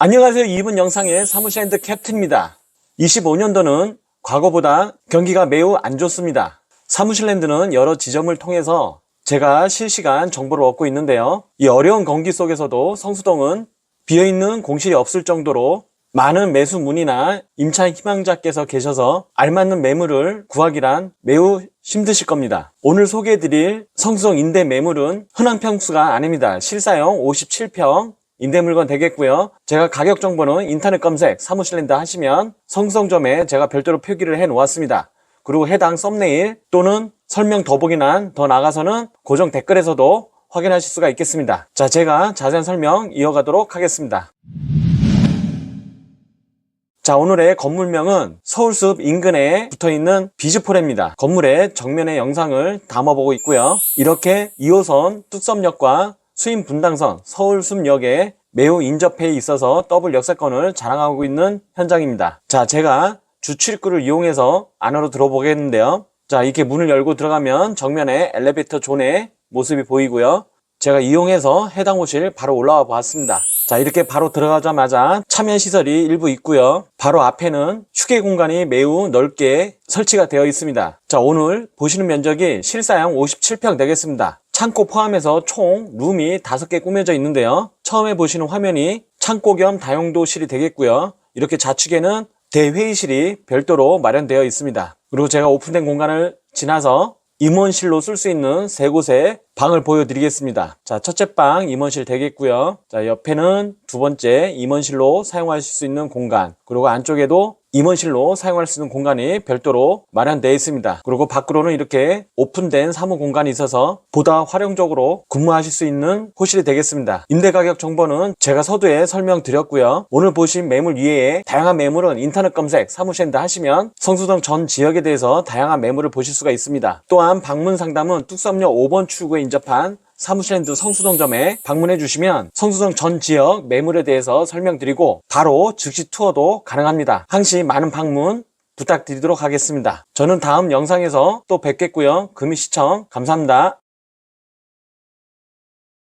안녕하세요. 이번 영상의 사무실랜드 캡틴입니다. 25년도는 과거보다 경기가 매우 안 좋습니다. 사무실랜드는 여러 지점을 통해서 제가 실시간 정보를 얻고 있는데요. 이 어려운 경기 속에서도 성수동은 비어있는 공실이 없을 정도로 많은 매수 문의나 임차 희망자께서 계셔서 알맞는 매물을 구하기란 매우 힘드실 겁니다. 오늘 소개해드릴 성수동 임대 매물은 흔한 평수가 아닙니다. 실사용 57평 임대 물건 되겠고요. 제가 가격 정보는 인터넷 검색 사무실랜드 하시면 성수동점에 제가 별도로 표기를 해 놓았습니다. 그리고 해당 썸네일 또는 설명 더보기란 더 나가서는 고정 댓글에서도 확인하실 수가 있겠습니다. 자, 제가 자세한 설명 이어가도록 하겠습니다. 자, 오늘의 건물명은 서울숲 인근에 붙어 있는 비즈포레입니다. 건물의 정면의 영상을 담아보고 있고요. 이렇게 2호선 뚝섬역과 수임 분당선 서울숲역에 매우 인접해 있어서 더블 역세권을 자랑하고 있는 현장입니다. 자, 제가 주출입구를 이용해서 안으로 들어보겠는데요. 자, 이렇게 문을 열고 들어가면 정면에 엘리베이터 존의 모습이 보이고요. 제가 이용해서 해당 호실 바로 올라와 보았습니다. 자, 이렇게 바로 들어가자마자 차면 시설이 일부 있고요. 바로 앞에는 휴게 공간이 매우 넓게 설치가 되어 있습니다. 자, 오늘 보시는 면적이 실사용 57평 되겠습니다. 창고 포함해서 총 룸이 5개 꾸며져 있는데요. 처음에 보시는 화면이 창고 겸 다용도실이 되겠고요. 이렇게 좌측에는 대회의실이 별도로 마련되어 있습니다. 그리고 제가 오픈된 공간을 지나서 임원실로 쓸 수 있는 세 곳의 방을 보여드리겠습니다. 자, 첫째 방 임원실 되겠고요. 자, 옆에는 두 번째 임원실로 사용하실 수 있는 공간. 그리고 안쪽에도 임원실로 사용할 수 있는 공간이 별도로 마련되어 있습니다. 그리고 밖으로는 이렇게 오픈된 사무 공간이 있어서 보다 활용적으로 근무하실 수 있는 호실이 되겠습니다. 임대 가격 정보는 제가 서두에 설명드렸고요. 오늘 보신 매물 이외에 다양한 매물은 인터넷 검색 사무실랜드 하시면 성수동 전 지역에 대해서 다양한 매물을 보실 수가 있습니다. 또한 방문 상담은 뚝섬역 5번 출구에 인접한 사무실랜드 성수동점에 방문해 주시면 성수동 전 지역 매물에 대해서 설명드리고 바로 즉시 투어도 가능합니다. 항시 많은 방문 부탁드리도록 하겠습니다. 저는 다음 영상에서 또 뵙겠고요. 금희 시청 감사합니다.